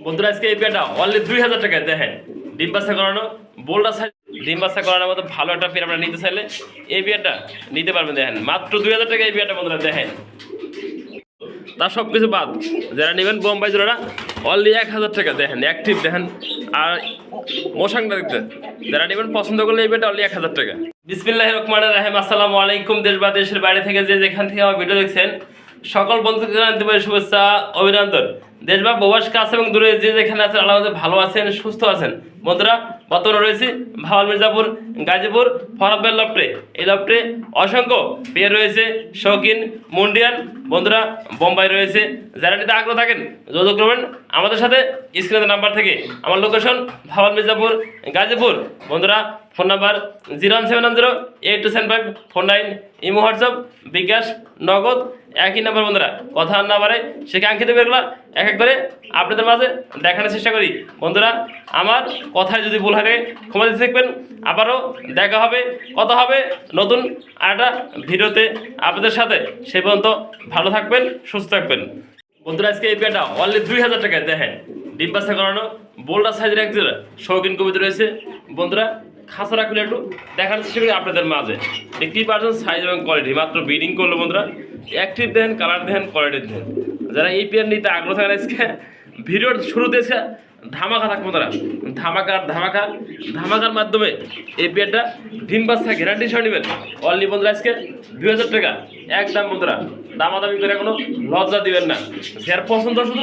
বন্ধুরা আজকে এই পেয়ারটা অনলি দুই হাজার টাকায়, দেখেন। ডিম বাচ্চা করানো বোল্ডার সাইজ ডিম বাচ্চা করানোর মতো ভালো একটা পেয়ার আপনারা নিতে চাইলে এই পেয়ারটা নিতে পারবেন, দেখেন। মাত্র দুই হাজার টাকা এই পেয়ারটা বন্ধুরা, দেখেন। তার সব কিছু বাদ, যারা নেবেন বোম্বাই জোড়াটা অনলি এক হাজার টাকা, দেখেন অ্যাক্টিভ দেখেন। আর মোশাংটা দেখতে, যারা নেবেন পছন্দ করলে এই পেয়ারটা অনলি এক হাজার টাকা। বিসমিল্লাহ রহমান রাহেম, আসসালামু আলাইকুম দেশ বা দেশের বাইরে থেকে যে যেখান থেকে আমার ভিডিও দেখছেন। সকল বন্ধুকে জানাতে পারি শুভেচ্ছা, অভিনন্দন। দেশ বা প্রবাস কাছে এবং দূরে যে যেখানে আছেন, আল্লাহ ভালো আছেন, সুস্থ আছেন। বন্ধুরা, বর্তমানে রয়েছে ভাওয়াল মির্জাপুর, গাজীপুর ফরাবের লফটে। এই লফটে অসংখ্য পেয়ে রয়েছে, শৌখিন মুন্ডিয়ান বন্ধুরা, বোম্বাই রয়েছে। যারা নিতে আগ্রহ থাকেন, যোগাযোগ করবেন আমাদের সাথে স্ক্রিনের নাম্বার থেকে। আমার লোকেশন ভাওয়াল মির্জাপুর, গাজীপুর। বন্ধুরা phone number zero one seven one zero eight two seven five four nine, imo, WhatsApp, bKash, Nagad, একই নাম্বার বন্ধুরা। কথা না বাড়ে সে কাঙ্ক্ষিত বেরগুলো এক এক করে আপনাদের মাঝে দেখানোর চেষ্টা করি। বন্ধুরা, আমার কথায় যদি ভুল থাকে, ক্ষমা দিতে থাকবেন আবারও দেখা হবে, কথা হবে নতুন আরেকটা ভিডিওতে আপনাদের সাথে। সে পর্যন্ত ভালো থাকবেন, সুস্থ থাকবেন। বন্ধুরা, আজকে এই পেয়ারটা অনলি দুই হাজার টাকায়, দেখেন। ডিম বাচ্চা করানো বোল্ডার সাইজের এক শৌখিন কবিতা রয়েছে। বন্ধুরা খাসা খুলে একটু দেখার চেষ্টা করি আপনাদের মাঝে। দেখতেই পারছেন সাইজ এবং কোয়ালিটি মাত্র বিডিং করল বন্ধুরা। Active then colour then quality then. যারা এই পেয়ার নিতে আগ্রহ থাকেন আজকে, ভিডিওর শুরুতে ধামাকা থাকব তারা ধামাকার ধামাকা ধামাকার মাধ্যমে এই পেয়ারটা ডিম বাচ্চা গ্যারান্টি সহ নেবেন। অনলি বন্ধুরা আজকে দুই হাজার টাকা। একদম বন্ধুরা, দামাদামি করে কোনো লজ্জা দিবেন না। যার পছন্দ শুধু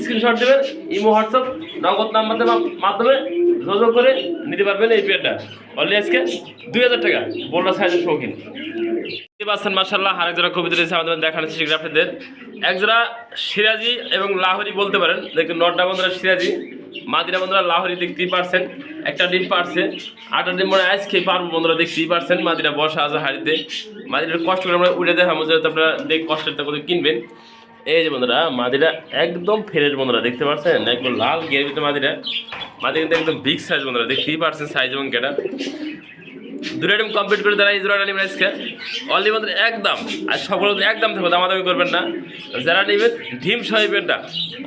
স্ক্রিনশট দেবেন, ইমো, হোয়াটসঅ্যাপ, নগদ নাম্বার মাধ্যমে যোগাযোগ করে নিতে পারবেন এই পেয়ারটা অনলি আজকে দুই হাজার টাকা। বড় সাইজের শৌখিন। পাচ্ছেন মার্শাল্লাহ আরেক জোড়া কবিতা রয়েছে আমাদের করি আপনাদের। এক সিরাজি এবং লাহরি বলতে পারেন। দেখুন নটা বন্ধুরা সিরাজি। মাদিরা বন্ধুরা, লাহোরি দেখতেই পারছেন, একটা ডিম পারছে। আটটা ডিম মানে খেয়ে পারব বন্ধুরা, দেখতেই পারছেন। মাদিরা বসা আছে হাড়িতে। মাদিরার কষ্ট করে আমরা উড়ে দেখাবো, যেহেতু আপনারা দেখ কষ্টের টাকা কিনবেন। এই যে বন্ধুরা মাদিরা একদম ফ্রেশ বন্ধুরা, দেখতে পাচ্ছেন একদম লাল গের ভিতরে মাদিরা মাদিরা কিন্তু একদম বিগ সাইজ বন্ধুরা, দেখতেই পারছেন সাইজ এবং কেটা দুটো আইটেম কমপ্লিট করে তারা এই জোড়াটা আজকে। অনলি মাত্র একদম আর সকল একদম থাকবে, দামাদামি করবেন না। যারা নেবেন, ডিম সাহেবেরটা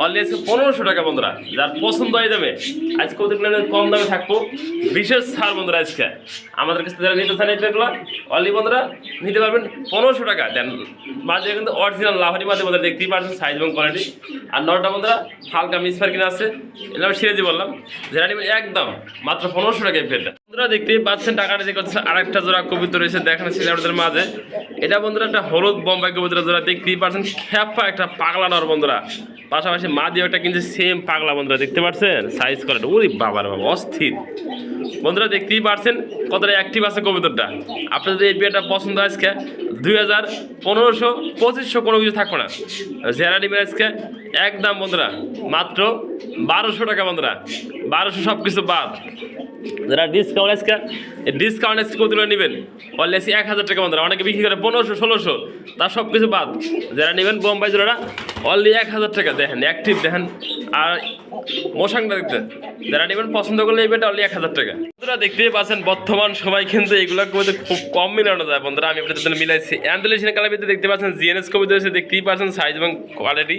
অনলি আছে পনেরোশো টাকা বন্ধুরা, যার পছন্দ হয়ে যাবে আজকে ওদের কম দামে থাকব। বিশেষ ছাড় বন্ধুরা আজকে। আমাদের কাছে যারা নিতে চান এই পেগুলো অনলি বন্ধুরা নিতে পারবেন পনেরোশো টাকা। দেন, মাঝে কিন্তু অরিজিনাল লাভারি মাঝে বন্ধুরা দেখতেই পারছেন সাইজ এবং কোয়ালিটি আর নটা বন্ধুরা হালকা মিস মিসফার কিনা আছে। এটা আমি বললাম। যারা নেবেন একদম মাত্র পনেরোশো টাকায় এই বন্ধুরা দেখতেই পাচ্ছেন, টাকাটা যে করতেছে আরেকটা জোড়া কবিতা রয়েছে দেখানো ছিল আমাদের মাঝে। এটা বন্ধুরা একটা হলুদ বোম্বাই কবিতা জোড়া দেখতেই পাচ্ছেন খ্যাপা একটা পাগলা নর বন্ধুরা। পাশাপাশি মা দিয়ে একটা কিন্তু সেম পাগলা বন্ধুরা, দেখতে পাচ্ছেন সাইজ কোয়ালিটি ওরে বাবার বাবা, অস্থির। বন্ধুরা, দেখতেই পারছেন কতটা অ্যাক্টিভ আছে কবিতরটা। আপনাদের এই বিয়েটা পছন্দ আজকে? দুই হাজার পনেরোশো, পঁচিশশো কোনো কিছু থাকবে না। জেরা নিবে আজকে, একদম বন্ধুরা, মাত্র বারোশো টাকা বন্ধুরা। বারোশো সব কিছু বাদ। যারা ডিসকাউন্ট আজকে ডিসকাউন্ট আজকে কতগুলো নেবেন? অলরেডি এক হাজার টাকা বন্ধুরা। অনেকে বিক্রি করে পনেরোশো, ষোলোশো। তার সব কিছু বাদ। যারা নেবেন বোম্বাই জোড়াটা অলরেডি এক হাজার টাকা। দেখেন অ্যাক্টিভ দেখেন। আর মোশাংটা দেখতে যারা নেবেন পছন্দ করলে এই অলরেডি এক হাজার টাকা। বন্ধুরা, দেখতেই পাচ্ছেন, বর্তমান সময় কিন্তু এগুলো কবিতা খুব কম মিলানো যায়। বন্ধুরা, আমি আপনাদের মিলাইছি। অ্যান্ডুলেশন কালার ভিতরে দেখতে পাচ্ছেন জিএনএস কবিতা রয়েছে দেখতেই পাচ্ছেন সাইজ এবং কোয়ালিটি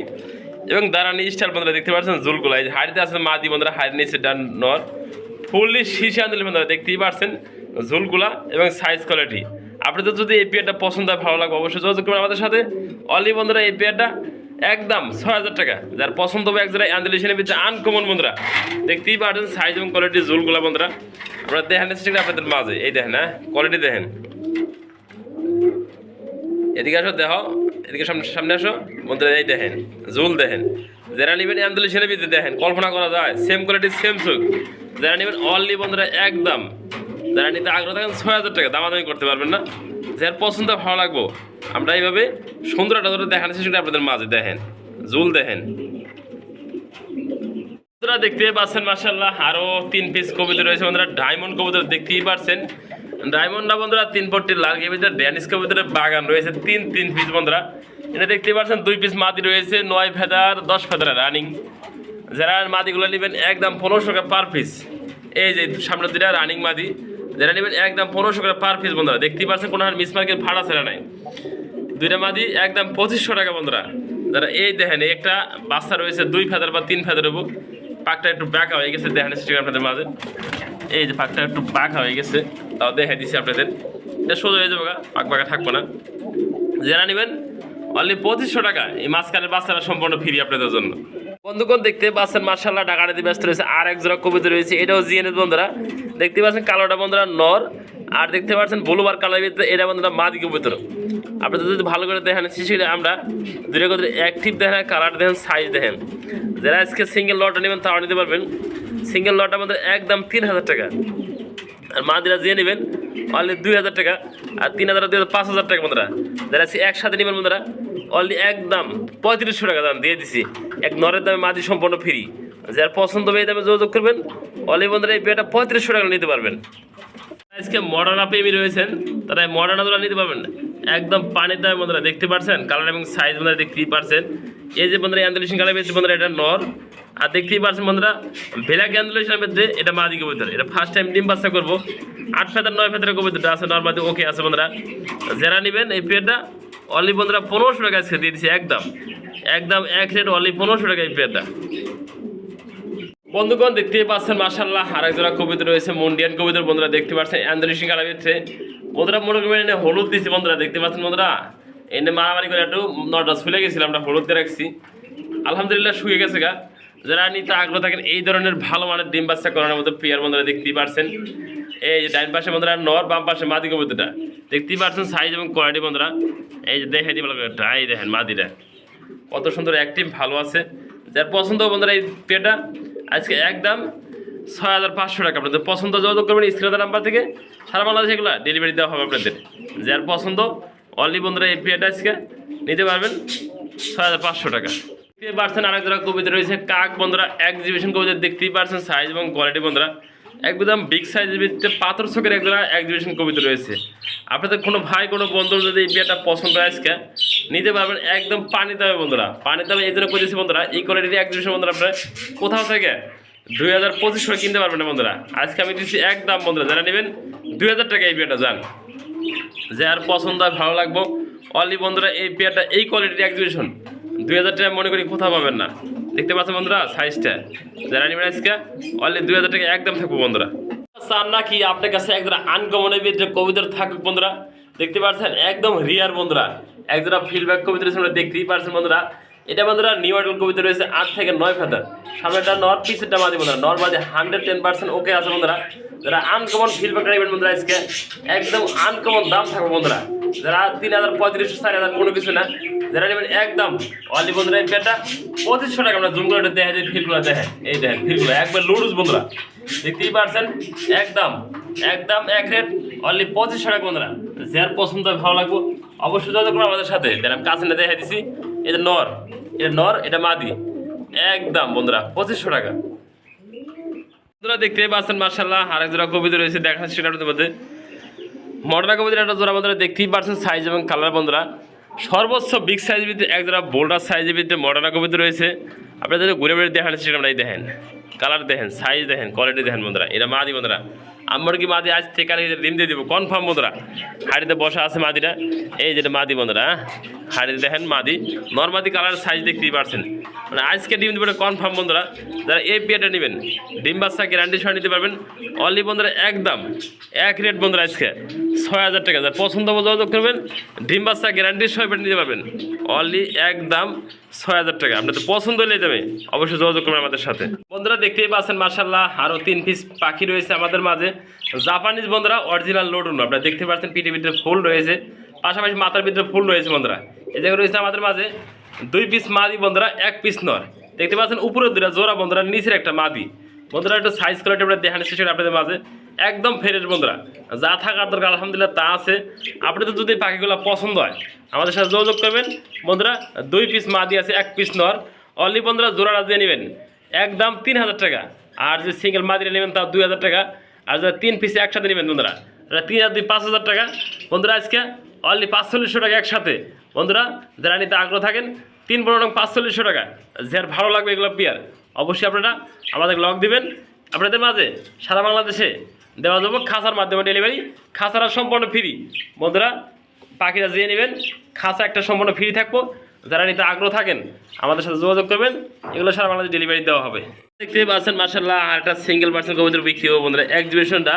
এবং দাঁড়ানি স্টাইল বন্ধুরা, দেখতে পাচ্ছেন জুলগুলো এই যে হাড়িতে আছে মাদি, বন্ধুরা, হাড়ি নিচে ডান নর। ফুললি শীর্ষে আন্দোলন দেখতেই পারছেন ঝুলগুলা এবং সাইজ কোয়ালিটি আপনাদের যদি এই পেয়ারটা পছন্দ হয়, ভালো লাগবে, অবশ্যই যোগাযোগ করবেন আমাদের সাথে। অলি বন্ধুরা, এই পেয়ারটা একদম ছয় হাজার টাকা। যার পছন্দ হবে এক জায়গায় আন্দোলনের ভিতরে আনকমন বন্ধুরা। দেখতেই পারছেন সাইজ এবং কোয়ালিটি ঝুলগুলা বন্ধুরা। আপনারা দেখেন করি আপনাদের মাঝে। এই দেখেন হ্যাঁ কোয়ালিটি দেখেন। এদিকে আসো, দেখো, এদিকে সামনে সামনে আসো। বন্ধুরা, এই দেখেন জুল দেখেন। যারা নেবেন ছেলে ভিতরে দেখেন, কল্পনা করা যায় সেম কোয়ালিটি সেম সুখ। যারা নেবেন অনলি বন্ধুরা একদম, যারা নিতে আগ্রহ থাকেন ছয় হাজার টাকা দামাদামি করতে পারবেন না। যার পছন্দ ভালো লাগবো, আমরা এইভাবে সুন্দর একটা ধরে চেষ্টা করি আপনাদের মাঝে, দেখেন, জুল দেখেন। বন্ধুরা দেখতে পাচ্ছেন মার্শাল্লাহ আরও তিন পিস কবিতা রয়েছে বন্ধুরা ডায়মন্ড কবিতা দেখতেই পারছেন ডায়মন্ডটা বন্ধুরা, তিন পট্টি লাল ভিতরে ড্যানিস কবিতার বাগান রয়েছে, তিন তিন পিস বন্ধুরা। এটা দেখতেই পাচ্ছেন, দুই পিস মাদি রয়েছে, নয় ফেদার, দশ ফেদার রানিং যারা মাদিগুলো নেবেন একদম পনেরোশো টাকা পার পিস এই যে সামনে দুটা রানিং মাদি, যারা নেবেন একদম পনেরোশো টাকা পার পিস বন্ধুরা, দেখতেই পাচ্ছেন কোনো মিস মার্কের ভাড়া ছেড়া নাই। দুইটা মাদি একদম পঁচিশশো টাকা বন্ধুরা। যারা এই দেখেন একটা বাচ্চা রয়েছে, দুই ফেদার বা তিন ফেদার উপর পাকটা একটু বাঁকা হয়ে গেছে চেষ্টা করি আপনাদের মাঝে। এই যে পাকটা একটু বাঁকা হয়ে গেছে, তাও দেখে দিচ্ছি আপনাদের। এটা সোজা হয়ে যাবে পাক বাঁকা থাকব না। যারা নেবেন অনলি পঁচিশশো টাকা, এই মাঝখানের বাচ্চারা সম্পূর্ণ ফ্রি আপনাদের জন্য। বন্ধুগণ, দেখতে পাচ্ছেন মার্শাল্লাহ ডাকাটাতে ব্যস্ত রয়েছে আর এক জোড়া কবিতা রয়েছে। এটাও জিএনএস বন্ধুরা। দেখতে পাচ্ছেন, কালোটা বন্ধুরা নর। আর দেখতে পাচ্ছেন ব্লুবার কালার ভিতরে এটা বন্ধুরা মাদি কবিতর। আপনাদের যদি ভালো করে দেখেন, শিশুরে আমরা দূরে কথা অ্যাক্টিভ দেখেন কালার দেখেন সাইজ দেখেন। যারা আজকে সিঙ্গেল লটটা নেবেন তাও নিতে পারবেন। সিঙ্গেল লটটা আমাদের একদম তিন হাজার টাকা। আর মাদিরা যে নেবেন অনলি দুই হাজার টাকা। আর তিন হাজার দুই হাজার পাঁচ হাজার টাকা বন্ধুরা। যারা একসাথে নেবেন বন্ধুরা অনলি একদম পঁয়ত্রিশশো টাকা দাম দিয়ে দিছি। এক নরের দামে মাদি সম্পূর্ণ ফ্রি যার পছন্দ হবে এই দামে যোগাযোগ করবেন অলি বন্ধুরা এই বিয়েটা পঁয়ত্রিশশো টাকা নিতে পারবেন। আজকে মডার্না প্রেমী রয়েছেন, তারা মডার্না তোলা নিতে পারবেন। একদম পানির দামে বন্ধুরা দেখতে পারছেন কালার এবং সাইজ বন্ধুরা দেখতেই পারছেন। এই যে বন্ধুরা অ্যান্ডুলেশন কালার পেয়েছে বন্ধুরা এটা নর। আর দেখতেই পারছেন বন্ধুরা ভেলাক অ্যান্ডুলেশনের মধ্যে এটা মাদি কবিতর। এটা ফার্স্ট টাইম ডিম বাচ্চা করব। আট ফেদার নয় ফেদার কবিতরটা আছে নর্মালি ওকে আছে বন্ধুরা। যারা নেবেন এই পেয়ারটা অনলি বন্ধুরা পনেরোশো টাকা আজকে দিয়ে দিচ্ছে একদম। একদম এক রেট অনলি পনেরোশো টাকা এই বন্ধুগণ, দেখতেই পাচ্ছেন মাসাল্লাহ আর কবিতা রয়েছে, মন্ডিয়ান কবিতার বন্ধুরা দেখতে পাচ্ছেন অ্যান্ড্রিসিং কালার ভিতরে বন্ধুরা, মনে করবেন এনে হলুদ দিচ্ছি বন্ধুরা, দেখতে পাচ্ছেন বন্ধুরা? এনে মারামারি করে একটু নটা শুলে গেছিলাম, আমরা হলুদ দিয়ে রাখছি। আলহামদুলিল্লাহ শুয়ে গেছে গা। যারা নিতে আগ্রহ থাকেন, এই ধরনের ভালো মানের ডিম বাচ্চা করানোর মতো পেয়ার বন্ধুরা দেখতেই পারছেন এই যে ডাইন পাশে বন্ধুরা, নর, বাম পাশে মাদি কবিতাটা দেখতেই পারছেন সাইজ এবং কোয়ালিটি বন্ধুরা। এই যে দেখে দিই করে এই দেখেন মাদিটা। কত সুন্দর অ্যাক্টিভ ভালো আছে। যার পছন্দ বন্ধুরা এই পেটা, আজকে একদম ছয় হাজার পাঁচশো টাকা। আপনাদের পছন্দ যোগাযোগ করবেন স্ক্রিনের নাম্বার থেকে। সারা বাংলাদেশে এগুলো ডেলিভারি দেওয়া হবে আপনাদের। যার পছন্দ অনলি বন্ধুরা এই পেটা আজকে নিতে পারবেন ছয় হাজার পাঁচশো টাকা। দেখতেই পারছেন আরেক জোড়া কবিতা রয়েছে কাক বন্ধুরা এক্সিবিশন কবিতা দেখতেই পারছেন সাইজ এবং কোয়ালিটি বন্ধুরা। একদম বিগ সাইজের ভিতরে পাথর চোখের একজোড়া এক্সিবিশন কবিতা রয়েছে। আপনাদের কোনো ভাই, কোনো বন্ধুর যদি এই বিয়েটা পছন্দ হয় আজকে, নিতে পারবেন একদম পানি দামে বন্ধুরা। পানি দামে এই জন্য করেছি বন্ধুরা, এই কোয়ালিটির এক্সিবিশন বন্ধুরা আপনারা কোথাও থেকে দুই হাজার পঁচিশ করে কিনতে পারবেন না বন্ধুরা। আজকে আমি দিচ্ছি একদম বন্ধুরা, যারা নেবেন দুই হাজার টাকা এই বিয়েটা যান। যে আর পছন্দ হয়, ভালো লাগবো। অনলি বন্ধুরা এই বিয়েটা, এই কোয়ালিটির এক্সিবিশন দুই হাজার টাকা মনে করি কোথাও পাবেন না। দেখতে পাচ্ছেন বন্ধুরা সাইজটা যারা আজকে অনলি দুই হাজার টাকা একদম থাকব বন্ধুরা। চান নাকি আপনার কাছে একজোড়া আনকমনের ভিতরে কবিতার থাকুক বন্ধুরা? দেখতে পাচ্ছেন, একদম রিয়ার বন্ধুরা। একজোড়া ফিডব্যাক কবিতা রয়েছে দেখতেই পারছেন বন্ধুরা। এটা বন্ধুরা নিউ আইডল কবিতা রয়েছে আট থেকে নয় ফেদার সামনেটা নর পিসেরটা মাদি বন্ধুরা। নর মাদি হান্ড্রেড টেন পার্সেন্ট ওকে আছে বন্ধুরা। যারা আনকমন ফিডব্যাক নেবেন বন্ধুরা আজকে, একদম আনকমন দাম থাকবে বন্ধুরা। যারা তিন হাজার পঁয়ত্রিশশো চার হাজার কোনো কিছু না যারা নেবেন একদম অলি বন্ধুরা, এই পেটটা পঁচিশশো টাকা আমরা জুম করে দেখা যায় ফিলগুলো দেখেন এই দেখেন ফিলগুলো একবার লুডুস বন্ধুরা। দেখতেই পারছেন? একদম একদম এক রেট, অনলি পঁচিশশো টাকা বন্ধুরা। যার পছন্দ ভালো লাগবো, অবশ্যই যোগাযোগ করুন আমাদের সাথে। দেন আমি না দেখা দিছি, এটা নর এটা নর, এটা মাদি। একদম বন্ধুরা, পঁচিশশো টাকা। বন্ধুরা, দেখতেই পাচ্ছেন মার্শাল্লাহ আরেক জোড়া কবিতা রয়েছে দেখা সেটার মধ্যে। মডার্ন কবিতার একটা জোড়া বন্ধুরা, দেখতেই পারছেন সাইজ এবং কালার বন্ধুরা। সর্বোচ্চ বিগ সাইজের ভিতরে, এক জোড়া বোল্ডার সাইজের ভিতরে মডার্ন কবিতা রয়েছে। আপনারা যদি ঘুরে বেড়ে দেখান সেটা আপনারাই দেখেন। কালার দেখেন সাইজ দেখেন কোয়ালিটি দেখেন বন্ধুরা, এটা মাদি বন্ধুরা। আমার কি মাদি আজ থেকে কালকে ডিম দিয়ে দিব? কনফার্ম বন্ধুরা। হাড়িতে বসা আছে মাদিটা। এই যেটা মাদি বন্ধুরা হ্যাঁ? হাড়িতে দেখেন মাদি। নর্মাদি কালার সাইজ দেখতেই পারছেন। মানে আজকে ডিম দেবেন কনফার্ম বন্ধুরা। যারা এই পেয়ারটা নেবেন, ডিম বাচ্চা গ্যারান্টি সহ নিতে পারবেন। অনলি বন্ধুরা একদম, এক রেট বন্ধুরা আজকে। ছয় হাজার টাকা। যার পছন্দ যোগাযোগ করবেন, ডিম বাচ্চা গ্যারান্টি সহ নিতে পারবেন। অনলি একদম ছয় হাজার টাকা। আপনাদের পছন্দ হলে যাবে অবশ্যই যোগাযোগ করবেন আমাদের সাথে। বন্ধুরা, দেখতেই পাচ্ছেন মার্শাল্লাহ আরও তিন পিস পাখি রয়েছে আমাদের মাঝে। জাপানিজ বন্ধুরা অরিজিনাল লোডুন। আপনারা দেখতে পাচ্ছেন পিঠে ভিতরে ফুল রয়েছে। পাশাপাশি মাথার ভিতরে ফুল রয়েছে বন্ধুরা। এই জায়গায় রয়েছে আমাদের মাঝে দুই পিস মাদি বন্ধুরা, এক পিস নর। দেখতে পাচ্ছেন, উপরে দুটা জোড়া বন্ধুরা, নিচের একটা মাদি। বন্ধুরা, একটু সাইজ কোয়ালিটি আমরা দেখানোর আপনাদের মাঝে। একদম ফ্রেশ বন্ধুরা। যা থাকার দরকার, আলহামদুলিল্লাহ তা আছে। আপনাদের যদি পাখিগুলো পছন্দ হয়, আমাদের সাথে যোগাযোগ করবেন। বন্ধুরা, দুই পিস মাদি আছে, এক পিস নর। অনলি বন্ধুরা, জোড়াটা দিয়ে নেবেন। একদম তিন হাজার টাকা। আর যে সিঙ্গেল মাদিরা নেবেন তা দুই হাজার টাকা। আর যারা তিন পিস একসাথে নেবেন, বন্ধুরা তিন হাজার দুই, পাঁচ হাজার টাকা। বন্ধুরা, আজকে অনলি পাঁচচল্লিশশো টাকা একসাথে। বন্ধুরা, যারা নিতে আগ্রহ থাকেন, তিন পনেরো পাঁচচল্লিশশো টাকা। যার ভালো লাগবে এগুলো পেয়ার অবশ্যই আপনারা আমাদের লক দিবেন। আপনাদের মাঝে সারা বাংলাদেশে দেওয়া যাব খাসার মাধ্যমে ডেলিভারি খাসারা সম্পূর্ণ ফ্রি বন্ধুরা, পাখিরা যেয়ে নেবেন। খাসা একটা সম্পূর্ণ ফ্রি থাকব। যারা নিতে আগ্রহ থাকেন, আমাদের সাথে যোগাযোগ করবেন। এগুলো সারা বাংলাদেশে ডেলিভারি দেওয়া হবে। দেখতে পাচ্ছেন মার্শাল্লাহ আর একটা সিঙ্গেল পার্সেন্ট কবুতর বিক্রি হবে বন্ধুরা। এক্সিবিশনটা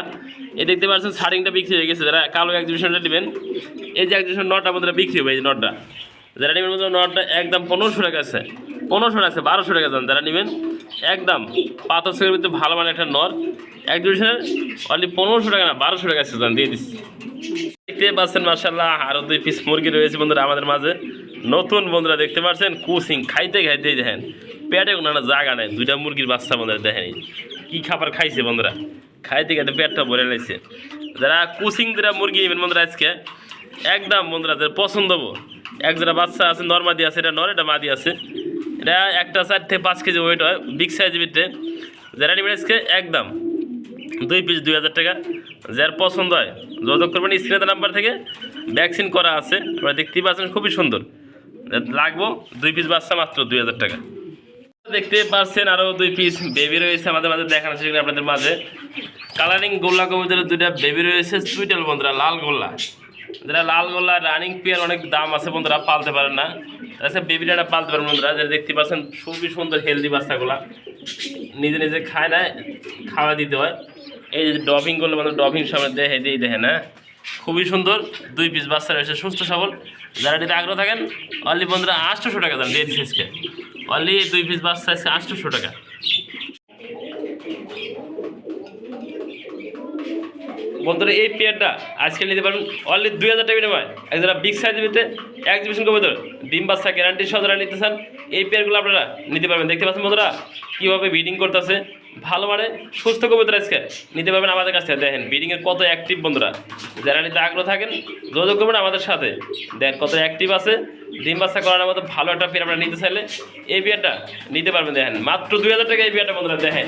এই দেখতে পাচ্ছেন শার্টিংটা বিক্রি হয়ে গেছে। যারা কালো এক্সিবিশনটা নেবেন, এই যে এক্সিবিশন নটটা বন্ধুরা বিক্রি হবে, এই নটটা। যারা নেবেন বন্ধুরা, নটটা একদম পনেরোশো টাকা আছে। পনেরোশো আছে, বারোশো টাকা যান যারা নেবেন, একদম পাথর সেকের ভিতরে ভালো মানে একটা নর। এক এক্সিবিশনের অনলি পনেরোশো টাকা না, বারোশো টাকা আছে যান দিয়ে দিচ্ছি। দেখতে পাচ্ছেন মার্শাল্লাহ আরও দুই পিস মুরগি রয়েছে বন্ধুরা আমাদের মাঝে। নতুন বন্ধুরা দেখতে পাচ্ছেন, কুসিং, খাইতে খাইতেই দেখেন, পেটে কোনো একটা জায়গা নেই, দুইটা মুরগির বাচ্চা বন্ধুরা দেখেন। কি খাবার খাইছে বন্ধুরা? খাইতে খাইতে পেটটা ভরে নিয়েছে যারা কুসিং যারা মুরগি নেবেন বন্ধুরা আজকে, একদম বন্ধুরা পছন্দ এক যারা বাচ্চা আছে নর্মাদি আছে, এটা নর, এটা মাদি আছে। এটা একটা চার থেকে পাঁচ কেজি ওয়েট হয় বিগ সাইজের ভিতরে যারা নেবেন আজকে, একদম। দুই পিস দুই হাজার টাকা। যার পছন্দ হয়, যোগাযোগ করবেন স্ক্রিনের নাম্বার থেকে। ভ্যাকসিন করা আছে আপনারা দেখতেই পাচ্ছেন, খুবই সুন্দর। লাগবো, দুই পিস বাচ্চা মাত্র, দুই হাজার টাকা। দেখতে পাচ্ছেন আরও দুই পিস বেবি রয়েছে আমাদের মাঝে, দেখানো সেখানে আপনাদের মাঝে। কালারিং গোল্লা কবিতার দুইটা বেবি রয়েছে সুইটেল বন্ধুরা, লাল গোল্লা। যারা লাল গোল্লা রানিং পেয়ার অনেক দাম আছে বন্ধুরা, পালতে পারেন না। তাছাড়া বেবিটা পালতে পারেন বন্ধুরা, যারা দেখতে পাচ্ছেন খুবই সুন্দর হেলদি বাচ্চাগুলা, নিজে নিজে খায় না, খাওয়া দিতে হয়। এই যে ডবিং করলে মানে ডবিং সামনে দেখে দিয়ে দেখে না খুবই সুন্দর, দুই পিস বাচ্চা রয়েছে, সুস্থ সবল। যারা নিতে আগ্রহ থাকেন অনলি বন্ধুরা আটশোশো টাকা দাম দিয়ে দিচ্ছে অনলি দুই পিস বাচ্চা আছে, আটশোশো টাকা। বন্ধুরা, এই পেয়ারটা আজকে নিতে পারবেন অনলি দুই হাজার টাকা বিনিময়। এক যারা বিগ সাইজ নিতে এক্সিবিশন কবুতর ডিম বাচ্চা গ্যারান্টি সহ যারা নিতে চান, এই পেয়ারগুলো আপনারা নিতে পারবেন। দেখতে পাচ্ছেন বন্ধুরা, কীভাবে ব্রিডিং করতেছে। ভালো মানে সুস্থ কবুতর আজকে। নিতে পারবেন আমাদের কাছ থেকে। দেখেন ব্রিডিংয়ের কত অ্যাক্টিভ বন্ধুরা। যারা নিতে আগ্রহ থাকেন, যোগাযোগ করবেন আমাদের সাথে। দেখেন কত অ্যাক্টিভ আছে। ডিম বাচ্চা করানোর মতো ভালো একটা পেয়ার আপনারা নিতে চাইলে এই পেয়ারটা নিতে পারবেন। দেখেন, মাত্র দুই হাজার টাকা এই পেয়ারটা বন্ধুরা। দেখেন।